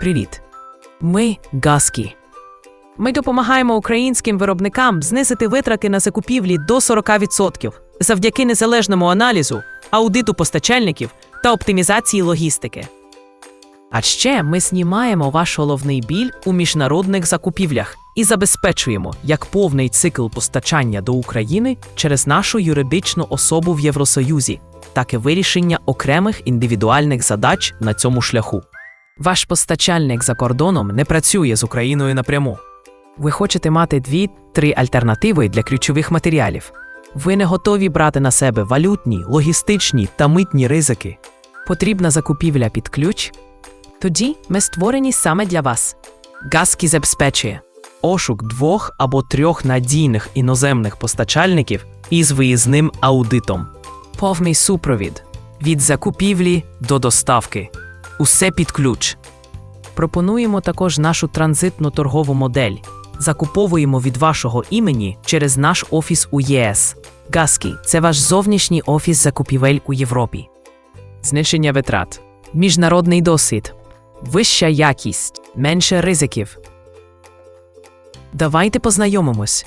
Привіт. Ми Газкі. Ми допомагаємо українським виробникам знизити витрати на закупівлі до 40% завдяки незалежному аналізу, аудиту постачальників та оптимізації логістики. А ще ми знімаємо ваш головний біль у міжнародних закупівлях і забезпечуємо як повний цикл постачання до України через нашу юридичну особу в Євросоюзі, так і вирішення окремих індивідуальних задач на цьому шляху. Ваш постачальник за кордоном не працює з Україною напряму. Ви хочете мати дві-три альтернативи для ключових матеріалів. Ви не готові брати на себе валютні, логістичні та митні ризики. Потрібна закупівля під ключ. Тоді ми створені саме для вас. Газкі забезпечує ошук двох або трьох надійних іноземних постачальників із виїзним аудитом, повний супровід від закупівлі до доставки. Усе під ключ. Пропонуємо також нашу транзитну торгову модель. Закуповуємо від вашого імені через наш офіс у ЄС. Газкі це ваш зовнішній офіс закупівель у Європі. Знищення витрат, міжнародний досвід, вища якість, менше ризиків. Давайте познайомимось.